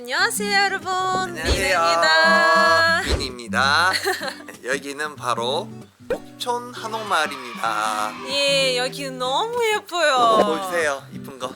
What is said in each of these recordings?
안녕하세요 여러분. 미래입니다 민입니다. 여기는 바로 목촌 한옥마을입니다. 예 여기 너무 예뻐요 보여주세요. 이쁜 거.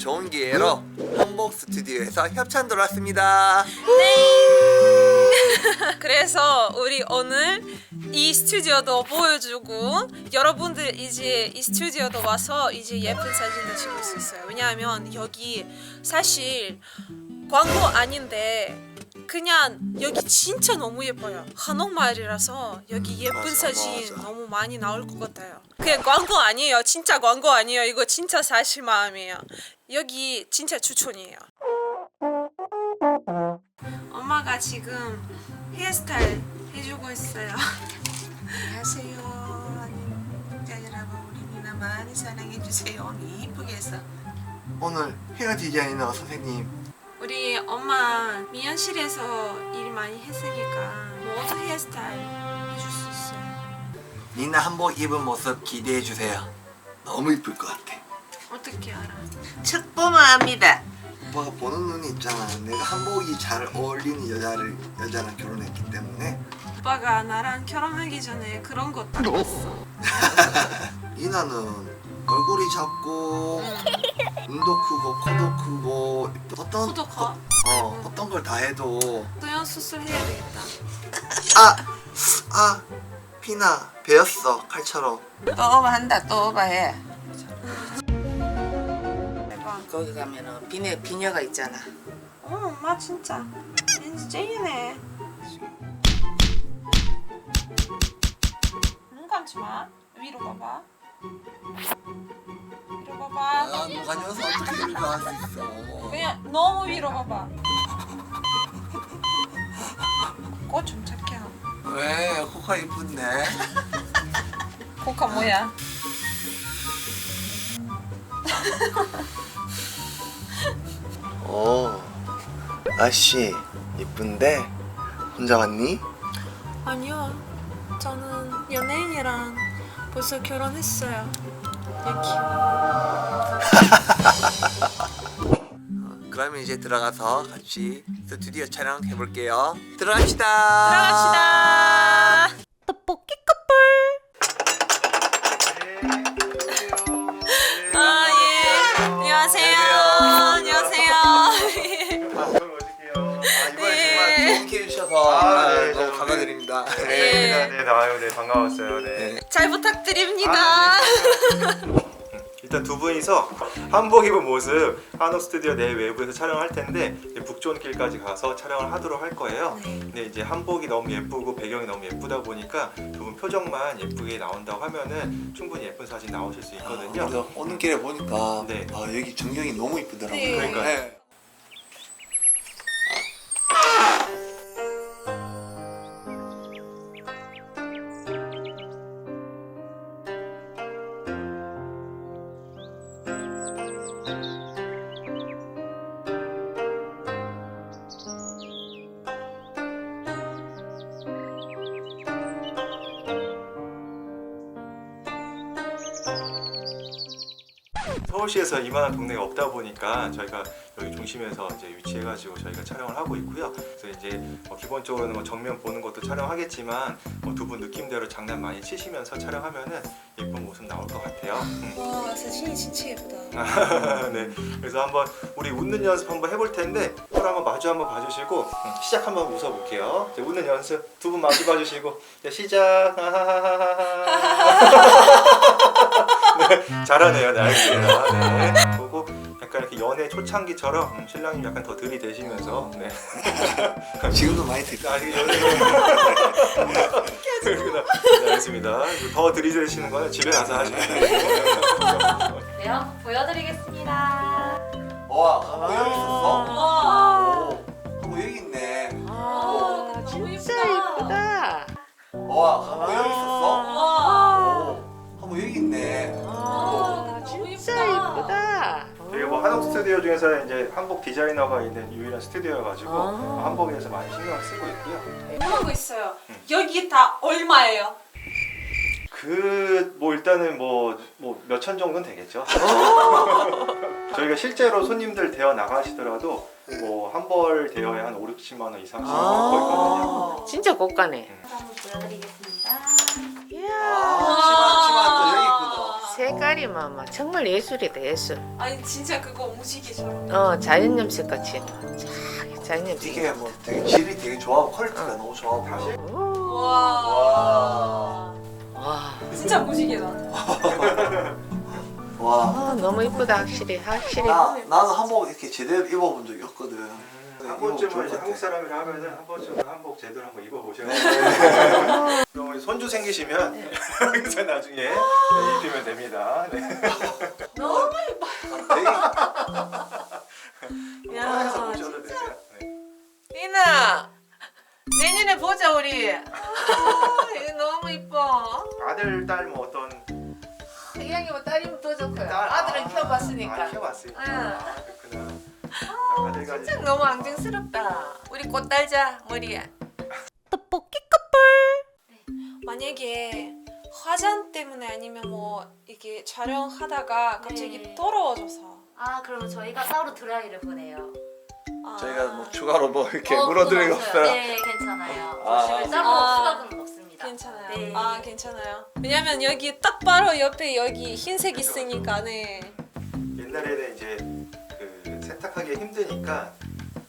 좋은 기회로 한복 스튜디오에서 협찬 들어왔습니다. 그래서 우리 오늘 이 스튜디오도 보여주고 여러분들 이제 이 스튜디오도 와서 이제 예쁜 사진도 찍을 수 있어요 왜냐하면 여기 사실 광고 아닌데 그냥 여기 진짜 너무 예뻐요. 한옥마을이라서 여기 예쁜 맞아, 사진 맞아. 너무 많이 나올 것 같아요. 그냥 광고 아니에요. 진짜 광고 아니에요. 이거 진짜 사실 마음이에요. 여기 진짜 추천이에요. 엄마가 지금 헤어스타일 해주고 있어요. 안녕하세요. 많이 사랑해 주세요. 오늘 이쁘게 해서. 오늘 헤어 디자이너 선생님 우리 엄마 미용실에서 일 많이 했으니까 모두 헤어스타일 해줄 수 있어요 니나 한복 입은 모습 기대해 주세요. 너무 이쁠 것 같아. 어떻게 알아? 책 보면 압니다. 오빠가 보는 눈이 있잖아. 내가 한복이 잘 어울리는 여자를 여자랑 결혼했기 때문에 오빠가 나랑 결혼하기 전에 그런 거딱 봤어 이나는 얼굴이 작고 눈도 크고 코도 크고 어떤 코도 커? 어 어떤 걸 다 해도 소연 수술 해야 되겠다 아! 아! 피나 베었어 칼처럼 또 오바 한다. 또 오바 해. 대박 거기 가면은 비녀 비녀가 있잖아. 어 엄마 진짜 진짜 찐이네 눈 감지 마 위로 봐봐 위로 봐봐. 아 누가 녀석 어떻게 이렇게 할수 있어? 그냥 너무 위로 봐봐. 꽃좀 착해. 왜? 코카 이쁜데? 코카 뭐야? 오 아씨 이쁜데? 혼자 왔니? 아니요. 저는 연예인이랑 벌써 결혼했어요. 여기. 그러면 이제 들어가서 같이 스튜디오 촬영 해볼게요. 들어갑시다. 들어갑시다. 떡볶이 아, 아, 네, 너무 저, 감사드립니다 네, 네. 네, 네, 아유, 네, 반가웠어요. 네. 네. 잘 부탁드립니다 아, 일단 두 분이서 한복 입은 모습 한옥 스튜디오 내 외부에서 촬영할 텐데 이제 북촌 길까지 가서 촬영을 하도록 할 거예요. 네. 근데 이제 한복이 너무 예쁘고 배경이 너무 예쁘다 보니까 두 분 표정만 예쁘게 나온다고 하면은 충분히 예쁜 사진 나오실 수 있거든요. 그래서 오는 길에 보니까 네. 아, 여기 전경이 너무 이쁘더라고요 네. 그러니까요. 네. 서울시에서 이만한 동네가 없다 보니까 저희가 여기 중심에서 이제 위치해가지고 저희가 촬영을 하고 있고요. 그래서 이제 뭐 기본적으로는 뭐 정면 보는 것도 촬영하겠지만 뭐 두분 느낌대로 장난 많이 치시면서 촬영하면은 예쁜 모습 나올 것 같아요. 음. 와 사진이 진짜 예쁘다 네, 그래서 한번 우리 웃는 연습 한번 해볼 텐데 서로 한번 마주 한번 봐주시고 음, 시작 한번 웃어볼게요. 이제 웃는 연습 두 분 마주 봐주시고 이제 시작. 네, 잘하네요, 네, 알겠습니다. 네, 보고 약간 이렇게 연애 초창기처럼 음, 신랑님 약간 더 들이대시면서 네. 지금도 많이 듣고 아직 연애 그렇구나. 네, 알겠습니다. 더 들이대시는 거는 집에 가서 하시면 돼요. 네, 한번 보여드리겠습니다. 와 한복 여기 있었어? 와 오, 한복 여기 있네 아, 너무 진짜. 이쁘다. 와 한복 여기 있었어? 와. 오, 한복 여기 있네. 아, 진짜 이쁘다. 되게 뭐 한옥 스튜디오 중에서 이제 한복 디자이너가 있는 유일한 스튜디오여가지고 아. 한복에 대해서 많이 신경을 쓰고 있고요. 거 있어요. 여기 다 얼마예요? 그 뭐 일단은 뭐 뭐 몇 천 정도는 되겠죠. 저희가 실제로 손님들 대여 나가시더라도 뭐 한 벌 대여에 한 5, 60만 원 이상씩 받고 있거든요. 진짜 고가네. 한번 보여드리겠습니다. 색깔이 마마 정말 예술이다 예술. 아니 진짜 그거 무지개처럼. 어 자연 염색 같이. 자, 자연 염색. 이게 뭐 되게 질이 되게 좋아 퀄리티가 너무 좋아 보여. 오. 와. 와. 와. 진짜 무지개다. 와. 아, 너무 이쁘다 확실히 확실히. 나 나는 한복 이렇게 제대로 입어본 적이 없거든. 한 번쯤은 이제 것 한국. 사람이라 하면은 한 번쯤은 한복 제대로 한번 입어보셔야 돼요. 우리 손주 생기시면 여기서 나중에 네, 입히면 됩니다. 네. 되게 편해서 보셔도 되세요. 네. 이나 내년에 보자 우리. 아, 이거 너무 이뻐. 아들, 딸 뭐 어떤 이왕이 뭐 딸이면 더 좋고요. 딸 아들은 아, 키워봤으니까. 아, 키워봤으니까. 응. 아, 그렇구나. 가지. 진짜 너무 앙증스럽다. 우리 꽃 달자 머리에. 만약에 화장 때문에 아니면 뭐 이게 촬영하다가 갑자기 네. 더러워져서. 아, 그러면 저희가 따로 드라이를 보내요. 아. 저희가 뭐 추가로 뭐 이렇게 어, 물어드리고 그건 없어요. 네, 괜찮아요. 아. 따로 아. 수박은 없습니다. 괜찮아요. 네. 아 괜찮아요. 왜냐면 여기 딱 바로 옆에 여기 흰색 있으니까 네. 옛날에는 이제 그 세탁하기 힘드니까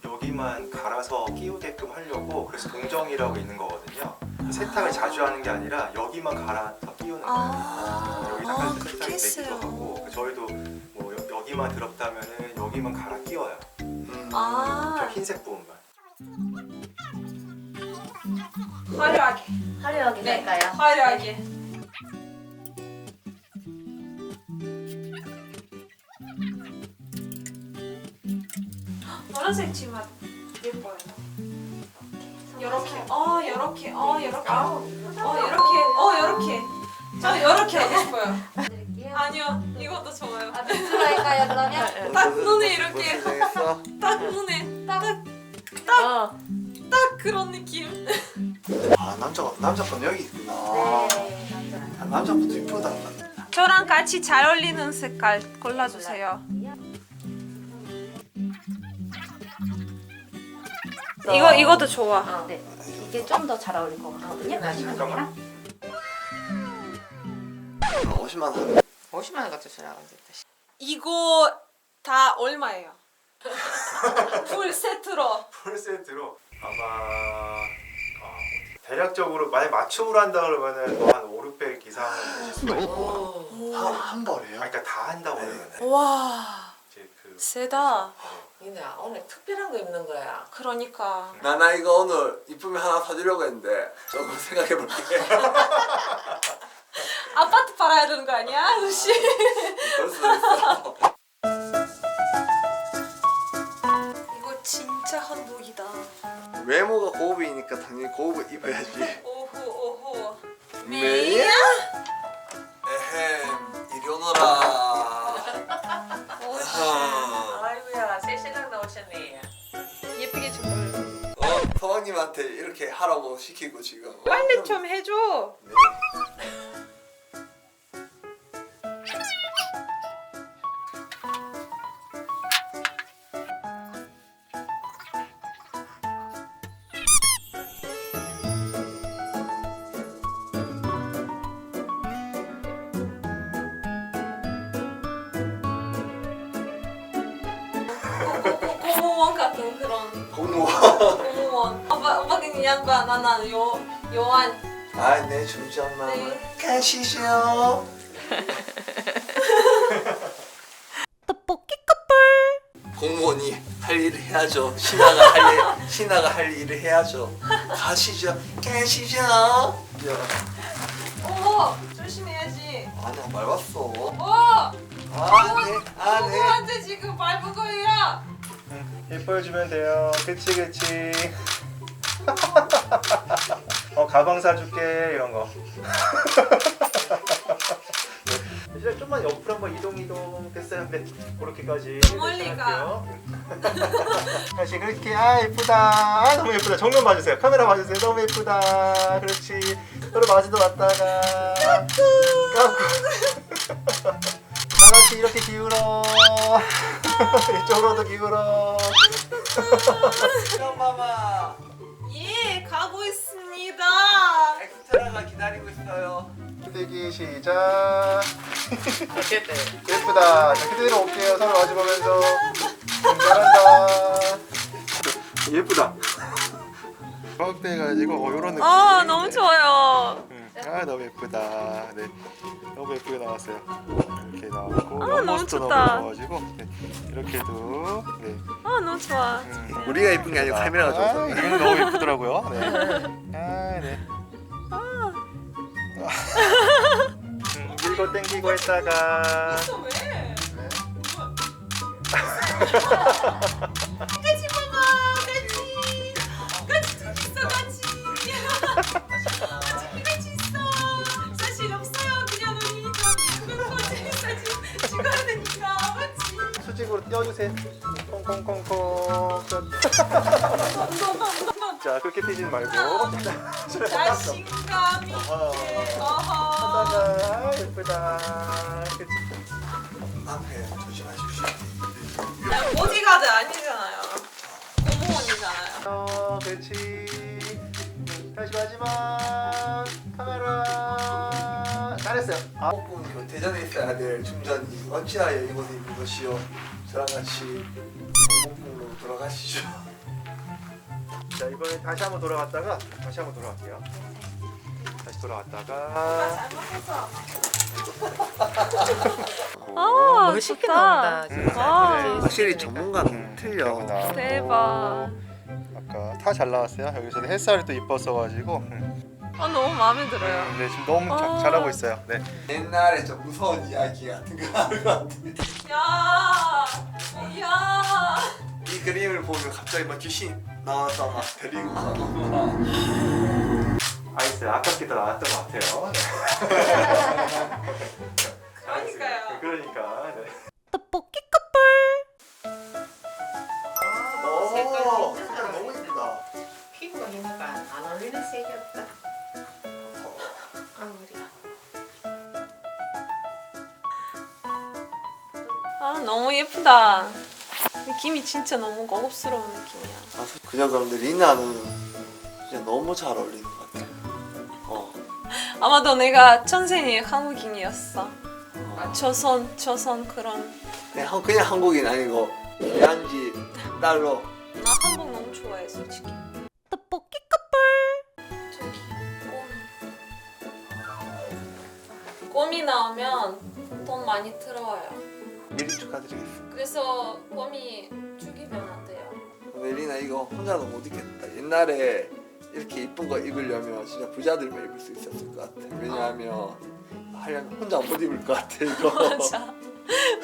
여기만 갈아서 끼우게끔 하려고 그래서 동정이라고 있는 거거든요. 세탁을 자주 하는 게 아니라 여기만 갈아서 끼우는 거예요. 아, 여기 아 닦을 때 세탁이 되기도 하고. 그 저희도 뭐 여, 여기만 더럽다면은 여기만 갈아 끼워요. 음. 저아 흰색 부분만. 화려하게. 화려하게 네, 갈까요? 화려하게. 노란색 치마 예뻐요. 요렇게, 어, 요렇게, 어, 요렇게, 어, 요렇게, 어, 요렇게. 저 요렇게 하고 싶어요. 드릴게요. 아니요, 이것도 좋아요. 아, 밑으로 할까요, 그러면? 딱 눈에 이렇게. 고생했어. 딱 눈에, 딱, 어. 딱 그런 느낌. 아 남자 남자 건 여기 있구나. 네, 남자. 아, 남자 것도 이쁘다. 저랑 같이 잘 어울리는 색깔 골라주세요. 이거 이것도 좋아. 어. 네, 이게 좀 더 잘 어울릴 것 같거든요. 잠깐만. 50만 원. 50만 원 주라고 했다. 이거 다 얼마예요? 풀 세트로. 풀 세트로 아마 아, 대략적으로 만약 맞춤으로 한다 그러면은 뭐한 5, 600 이상은 되실 수가 있고 한, 한 벌이에요? 아, 그러니까 다 한다고 네. 그러면 와 이제 그 세다. 이나 오늘 특별한 거 입는 거야. 그러니까 나, 나 이거 오늘 이쁘면 하나 사주려고 했는데 조금 생각해 볼게. 아파트 팔아야 되는 거 아니야, 아저씨? 그럴 수도 있어. 이거 진짜 한복이다. 외모가 고급이니까 당연히 고급을 입어야지. 오호 오호. 메이야? 에헴, 이리 오너라. 아하. 서방님한테 이렇게 하라고 시키고 지금. 빨리 좀 해줘. 네. 공무원 같은 그런. 공무원. 그냥 양반 나는 요 요한. 아, 네, 엄마. 네. 가시죠. 공무원이 할 일을 해야죠. 신하가 할 일, 신하가 할 일을 해야죠. 가시죠. 가시죠. 야, 오 조심해야지. 아니야 말 왔어. 오 아, 네, 아, 네. 누구한테 지금 밟은 거예요? 예뻐해 주면 돼요 그치 그치 어 가방 사줄게 이런 거. 네. 이제 좀만 옆으로 한번 이동 이동 됐어요. 네, 그렇게까지. 멀리 가. 다시 그렇게 아 예쁘다. 아, 너무 예쁘다. 정면 봐주세요. 카메라 봐주세요. 너무 예쁘다. 그렇지. 서로 마주도 왔다가 깎고. 다 같이 이렇게 기울어. 이쪽으로도 기울어. 엄마마 예, 가고 있습니다. 엑스트라가 기다리고 있어요. 대기 시작. 어쨌든 예쁘다. 자, 그대로 올게요. 서로 마주 보면서. 음, 잘한다. 예쁘다. 빵빼가지고 어, 이런 느낌. 아, 너무 좋아요. 음, 아 너무 예쁘다. 네, 너무 예쁘게 나왔어요. 이렇게 나왔고 아, 너무 옆모습도 좋다. 너무 좋아가지고 네, 이렇게도 네. 아, 너무 좋아. 음, 우리가 예쁜 게 아니고 카메라가 아, 좋아. 이건 너무 예쁘더라고요. 네. 아, 네. 음, 밀고 땡기고 했다가 왜? 네. 수직으로 띄워주세요. 콩콩콩콩. 자 그렇게 뛰진 말고. 자신감이 있게. 어허. 하다가 예쁘다. 그치? 앞에 조심하십시오. 보디가드 아니잖아요. 공무원이잖아요. 어, 그렇지. 다시 마지막 카메라. 잘했어요. 아, 뽕뽕 이거 대전에 있어야 될 충전이 어찌하여 이곳에 있는 것이요. 저랑 같이 뽕뽕으로 돌아가시죠. 자 이번에 다시 한번 돌아갔다가 다시 한번 돌아갈게요. 다시 돌아갔다가. 아, 멋있게. 나온다. 음, 아, 그래. 확실히 전문가는 음, 틀려. 대박. 아까 다 잘 나왔어요. 여기서도 햇살이 또 이뻤어가지고. 음, 아, 너무 마음에 들어요. 네 지금 너무 자- 아. 잘하고 있어요. 네. 옛날에 좀 무서운 이야기 같은 거 하는 것 같아. 야, 야. 이 그림을 보면 갑자기 막 귀신 나와서 막 데리고 가고 막. 아이스 아깝게도 나왔던 것 같아요. 네. 그러니까요. 그러니까. 네. 떡볶이 커플. 오, 색깔 너무 예쁘다. 피부가 있는가 안 어울리는 색이 없다. 너무 예쁘다. 느낌이 진짜 너무 고급스러운 느낌이야. 아, 그냥 그런데 리나는 진짜 너무 잘 어울리는 것 같아. 어. 아마도 내가 천생이 한국인이었어. 어. 조선, 조선 그런. 그냥, 한- 그냥 한국인 아니고 양지 딸로. 나 한국 너무 좋아해, 솔직히. 떡볶이 커플. 저기 꼼. 꼼이 나오면 돈 많이 들어와요. 미리 축하드리겠습니다. 그래서 꼼이 죽이면 안 돼요. 근데 리나 이거 혼자도 못 입겠다. 옛날에 이렇게 이쁜 거 입으려면 진짜 부자들만 입을 수 있었을 것 같아. 왜냐하면 하려면 혼자 못 입을 것 같아 이거. 맞아.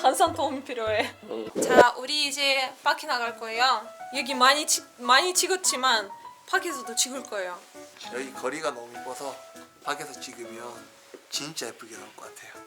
항상 도움이 필요해. 어. 자, 우리 이제 밖에 나갈 거예요. 여기 많이 치, 많이 찍었지만 밖에서도 찍을 거예요. 여기 거리가 너무 이뻐서 밖에서 찍으면 진짜 예쁘게 나올 것 같아요.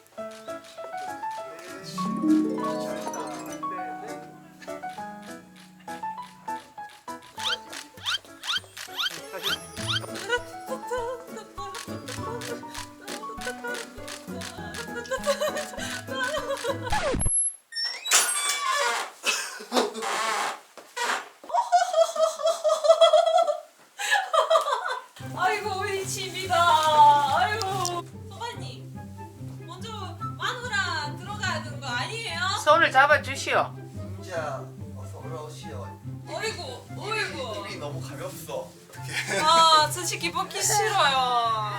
주시오. 진짜 어서 올라오시오. 어이구 어이구. 입이 너무 가볍어. 어떻게 아 솔직히 벗기 싫어요.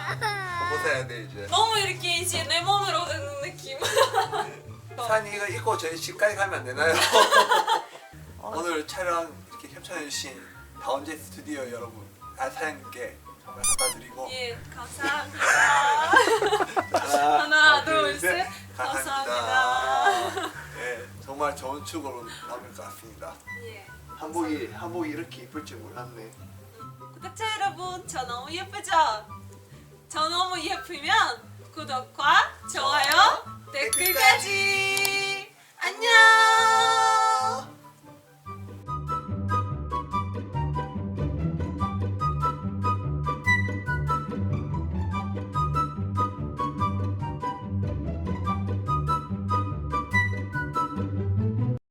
벗어야 돼 이제. 너무 이렇게 이제 내 몸으로 되는 느낌. 산이 이거 입고 저희 집까지 가면 안 되나요? 오늘 촬영 이렇게 협찬해주신 다운제 스튜디오 여러분, 아 사장님께 정말 감사드리고 예 감사합니다. 하나, 하나 둘 셋. 감사합니다. 감사합니다. 정말 좋은 추억으로 남을 것 같습니다. 예. 한복이 한복이 이렇게 이쁠지 몰랐네. 구독자 여러분, 저 너무 예쁘죠? 저 너무 예쁘면 구독과 좋아요, 댓글까지! 안녕!